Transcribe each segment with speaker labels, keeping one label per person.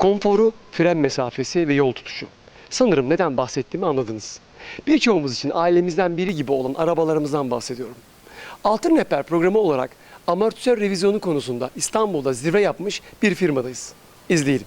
Speaker 1: Konforu, fren mesafesi ve yol tutuşu. Sanırım neden bahsettiğimi anladınız. Birçoğumuz için ailemizden biri gibi olan arabalarımızdan bahsediyorum. Altın Rehber programı olarak amortisör revizyonu konusunda İstanbul'da zirve yapmış bir firmadayız. İzleyelim.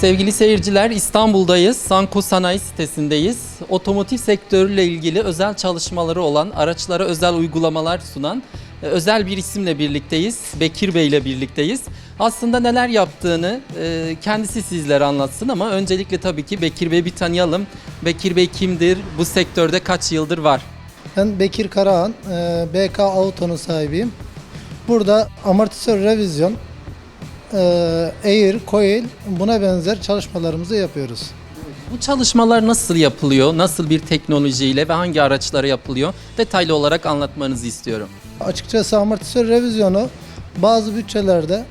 Speaker 2: Sevgili seyirciler İstanbul'dayız. Sanko Sanayi sitesindeyiz. Otomotiv sektörüyle ilgili özel çalışmaları olan, araçlara özel uygulamalar sunan e, özel bir isimle birlikteyiz. Bekir Bey ile birlikteyiz. Aslında neler yaptığını e, kendisi sizlere anlatsın ama öncelikle tabii ki Bekir Bey'i bir tanıyalım. Bekir Bey kimdir? Bu sektörde kaç yıldır var?
Speaker 3: Ben Bekir Karahan, e, BK Auto'nun sahibiyim. Burada amortisör revizyon, air, coil buna benzer çalışmalarımızı yapıyoruz.
Speaker 2: Bu çalışmalar nasıl yapılıyor? Nasıl bir teknolojiyle ve hangi araçlara yapılıyor? Detaylı olarak anlatmanızı istiyorum.
Speaker 3: Açıkçası amortisör revizyonu bazı bütçelerde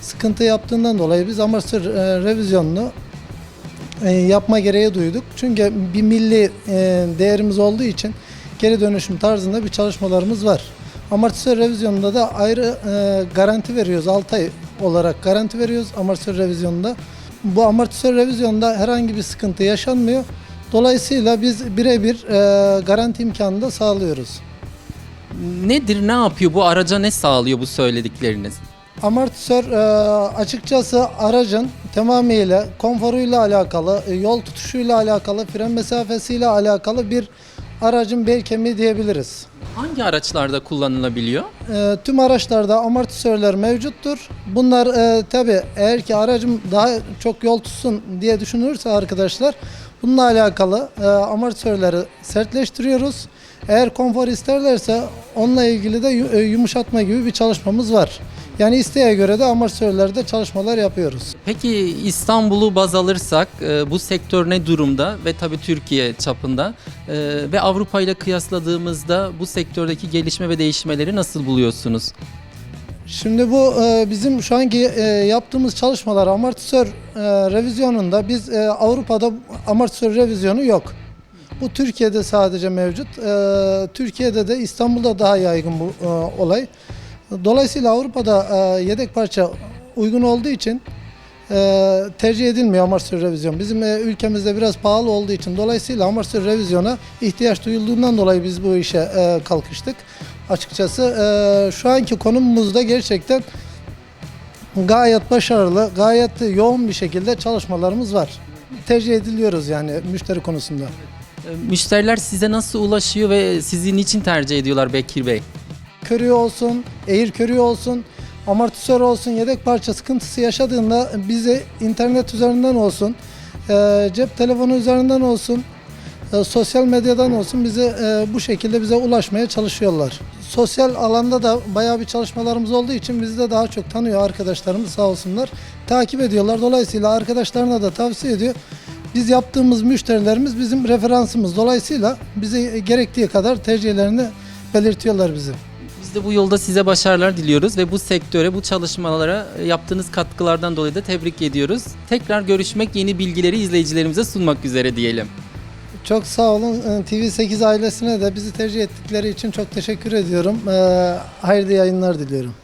Speaker 3: sıkıntı yaptığından dolayı biz amortisör e, revizyonunu e, yapma gereği duyduk. Çünkü bir milli e, değerimiz olduğu için geri dönüşüm tarzında bir çalışmalarımız var. Amortisör revizyonunda da ayrı garanti veriyoruz. 6 ay olarak garanti veriyoruz amortisör revizyonunda. Bu amortisör revizyonda herhangi bir sıkıntı yaşanmıyor. Dolayısıyla biz birebir e, garanti imkanını da sağlıyoruz.
Speaker 2: Nedir, ne yapıyor? Bu araca ne sağlıyor bu söyledikleriniz?
Speaker 3: Amortisör e, açıkçası aracın tamamıyla konforuyla alakalı, e, yol tutuşuyla alakalı, fren mesafesiyle alakalı bir aracın bel kemiği diyebiliriz.
Speaker 2: Hangi araçlarda kullanılabiliyor?
Speaker 3: E, tüm araçlarda amortisörler mevcuttur. Bunlar e, tabi eğer ki aracım daha çok yol tutsun diye düşünülürse arkadaşlar bununla alakalı e, amortisörleri sertleştiriyoruz. Eğer konfor isterlerse onunla ilgili de e, yumuşatma gibi bir çalışmamız var. Yani isteğe göre de amortisörlerde çalışmalar yapıyoruz.
Speaker 2: Peki İstanbul'u baz alırsak e, bu sektör ne durumda ve tabii Türkiye çapında E, ve Avrupa ile kıyasladığımızda bu sektördeki gelişme ve değişmeleri nasıl buluyorsunuz?
Speaker 3: Şimdi bu e, bizim şu anki e, yaptığımız çalışmalar amortisör e, revizyonunda biz e, Avrupa'da amortisör revizyonu yok. Bu Türkiye'de sadece mevcut. E, Türkiye'de de İstanbul'da daha yaygın bu e, olay. Dolayısıyla Avrupa'da e, yedek parça uygun olduğu için e, tercih edilmiyor amortisör revizyon. Bizim e, ülkemizde biraz pahalı olduğu için dolayısıyla amortisör revizyona ihtiyaç duyulduğundan dolayı biz bu işe kalkıştık. Açıkçası şu anki konumumuzda gerçekten gayet başarılı, gayet yoğun bir şekilde çalışmalarımız var. Tercih ediliyoruz yani müşteri konusunda.
Speaker 2: Müşteriler size nasıl ulaşıyor ve sizi niçin tercih ediyorlar Bekir Bey?
Speaker 3: Körüğü olsun, eğir körüğü olsun, amortisör olsun, yedek parça sıkıntısı yaşadığında bizi internet üzerinden olsun, e, cep telefonu üzerinden olsun, e, sosyal medyadan olsun bize e, bu şekilde bize ulaşmaya çalışıyorlar. Sosyal alanda da bayağı bir çalışmalarımız olduğu için bizi de daha çok tanıyor arkadaşlarımız sağ olsunlar. Takip ediyorlar. Dolayısıyla arkadaşlarına da tavsiye ediyor. Biz yaptığımız müşterilerimiz bizim referansımız. Dolayısıyla bize gerektiği kadar tercihlerini belirtiyorlar bize.
Speaker 2: De bu yolda size başarılar diliyoruz ve bu sektöre, bu çalışmalara e, yaptığınız katkılardan dolayı da tebrik ediyoruz. Tekrar görüşmek, yeni bilgileri izleyicilerimize sunmak üzere diyelim.
Speaker 3: Çok sağ olun. Ee, TV8 ailesine de bizi tercih ettikleri için çok teşekkür ediyorum. Ee, Hayırlı yayınlar diliyorum.